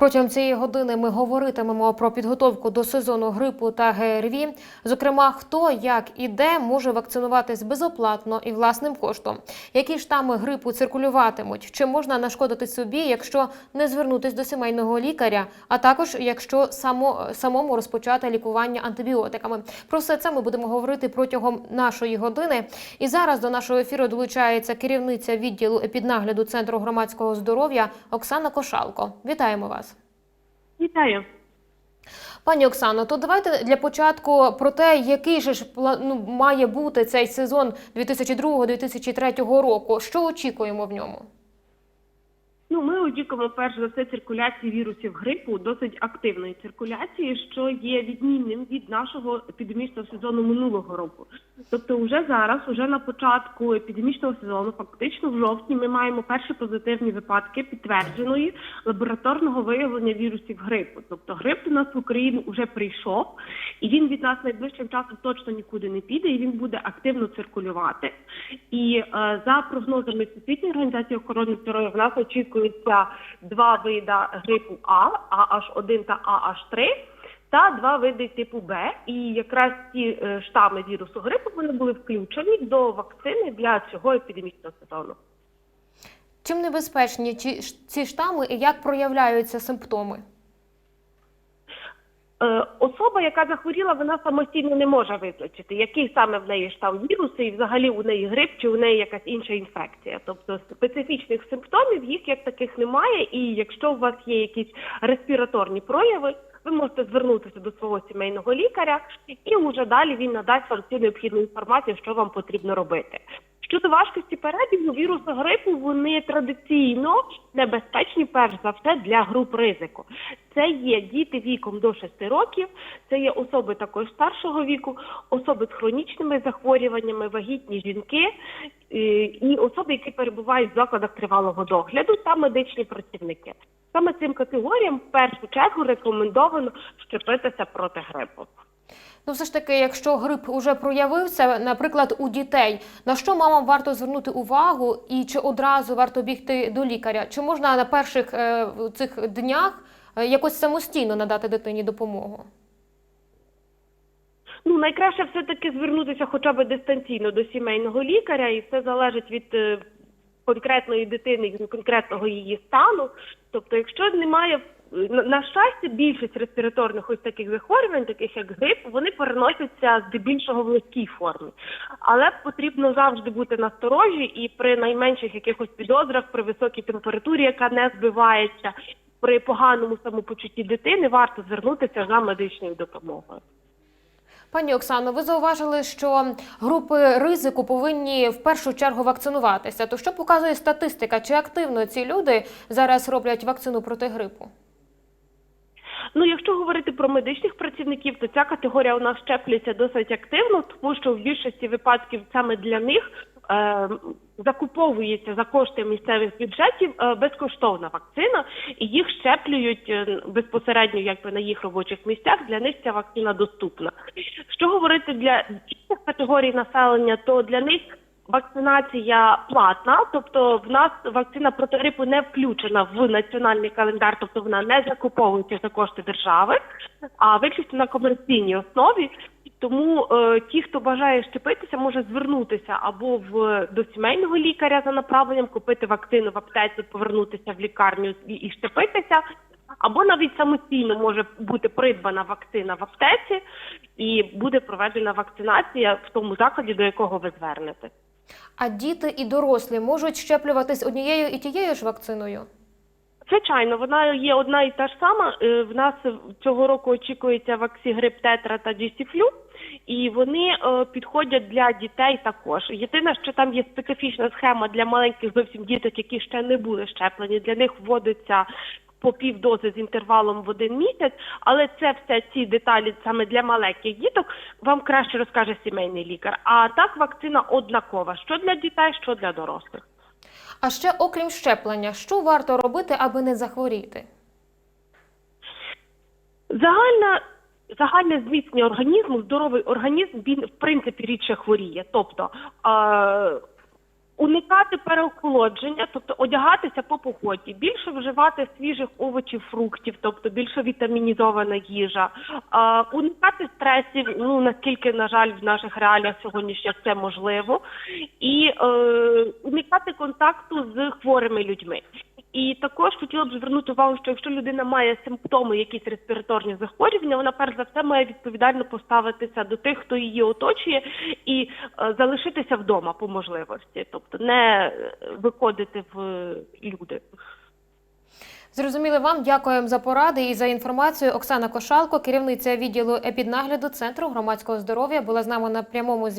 Протягом цієї години ми говоритимемо про підготовку до сезону грипу та ГРВІ. Зокрема, хто, як і де може вакцинуватись безоплатно і власним коштом. Які штами грипу циркулюватимуть? Чи можна нашкодити собі, якщо не звернутись до сімейного лікаря, а також якщо само, самому розпочати лікування антибіотиками? Про все це ми будемо говорити протягом нашої години. І зараз до нашого ефіру долучається керівниця відділу епіднагляду Центру громадського здоров'я Оксана Кошалко. Вітаємо вас. Вітаю. Пані Оксано, то давайте для початку про те, який же ж ну, має бути цей сезон 2002-2003 року. Що очікуємо в ньому? Ну, перш за все циркуляції вірусів грипу, досить активної циркуляції, що є відмінним від нашого епідемічного сезону минулого року. Тобто, вже зараз, уже на початку епідемічного сезону, фактично в жовтні, ми маємо перші позитивні випадки підтвердженої лабораторного виявлення вірусів грипу. Тобто, грип до нас в Україну вже прийшов, і він від нас найближчим часом точно нікуди не піде, і він буде активно циркулювати. І е, за прогнозами Всесвітньої організації охорони здоров'я, в нас очікується два вида грипу А, AH1 та AH3, та два види типу Б. І якраз ці е, штами вірусу грипу вони були включені до вакцини для цього епідемічного сезону. Чим небезпечні ці штами і як проявляються симптоми? Е, Особа, яка захворіла, вона самостійно не може визначити, який саме в неї штам вірусу, і взагалі у неї грип чи у неї якась інша інфекція. Тобто специфічних симптомів їх як таких немає. І якщо у вас є якісь респіраторні прояви, ви можете звернутися до свого сімейного лікаря, і вже далі він надасть вам всю необхідну інформацію, що вам потрібно робити. Щодо важкості перебігу вірусу грипу, вони традиційно небезпечні перш за все для груп ризику. Це є діти віком до 6 років, це є особи також старшого віку, особи з хронічними захворюваннями, вагітні жінки е, і особи, які перебувають в закладах тривалого догляду та медичні працівники. Саме цим категоріям в першу чергу рекомендовано щепитися проти грипу. Ну, все ж таки, якщо грип уже проявився, наприклад, у дітей, на що мамам варто звернути увагу, і чи одразу варто бігти до лікаря? Чи можна на перших е, цих днях е, якось самостійно надати дитині допомогу? Ну, найкраще все-таки звернутися хоча б дистанційно до сімейного лікаря, і все залежить від е, конкретної дитини, від конкретного її стану. Тобто, якщо немає на, щастя, більшість респіраторних ось таких захворювань, таких як грип, вони переносяться здебільшого в легкій формі. Але потрібно завжди бути насторожі і при найменших якихось підозрах, при високій температурі, яка не збивається, при поганому самопочутті дитини, варто звернутися за медичною допомогою. Пані Оксано, ви зауважили, що групи ризику повинні в першу чергу вакцинуватися. То що показує статистика? Чи активно ці люди зараз роблять вакцину проти грипу? Ну, якщо говорити про медичних працівників, то ця категорія у нас щеплюється досить активно, тому що в більшості випадків саме для них е, закуповується за кошти місцевих бюджетів е, безкоштовна вакцина, і їх щеплюють е, безпосередньо якби на їх робочих місцях. Для них ця вакцина доступна. Що говорити для інших категорій населення, то для них Вакцинація платна, тобто в нас вакцина проти грипу не включена в національний календар, тобто вона не закуповується за кошти держави, а виключно на комерційній основі. Тому е, ті, хто бажає щепитися, може звернутися або в до сімейного лікаря за направленням, купити вакцину в аптеці, повернутися в лікарню і, і щепитися. Або навіть самостійно може бути придбана вакцина в аптеці, і буде проведена вакцинація в тому закладі, до якого ви звернете. А діти і дорослі можуть щеплюватись однією і тією ж вакциною? Звичайно, вона є одна і та ж сама. Е, В нас цього року очікується ваксігрип тетра та дісіфлю, і вони е, підходять для дітей також. Єдине, що там є специфічна схема для маленьких зовсім діток, які ще не були щеплені. Для них вводиться по півдози з інтервалом в один місяць, але це все ці деталі саме для маленьких діток вам краще розкаже сімейний лікар. А так вакцина однакова, що для дітей, що для дорослих. А ще, окрім щеплення, що варто робити, аби не захворіти? Загальна загальне зміцнення організму, здоровий організм він в принципі рідше хворіє. Тобто е, Уникати переохолодження, тобто одягатися по погоді, більше вживати свіжих овочів, фруктів, тобто більше вітамінізована їжа, а, уникати стресів, ну наскільки, на жаль, в наших реаліях сьогоднішніх це можливо, і е, уникати контакту з хворими людьми. І також хотіла б звернути увагу, що якщо людина має симптоми, якісь респіраторні захворювання, вона перш за все має відповідально поставитися до тих, хто її оточує, і е, залишитися вдома по можливості, тобто не е, виходити в е, люди. Зрозуміли вам. Дякуємо за поради і за інформацію. Оксана Кошалко, керівниця відділу епіднагляду Центру громадського здоров'я, була з нами на прямому зв'язку.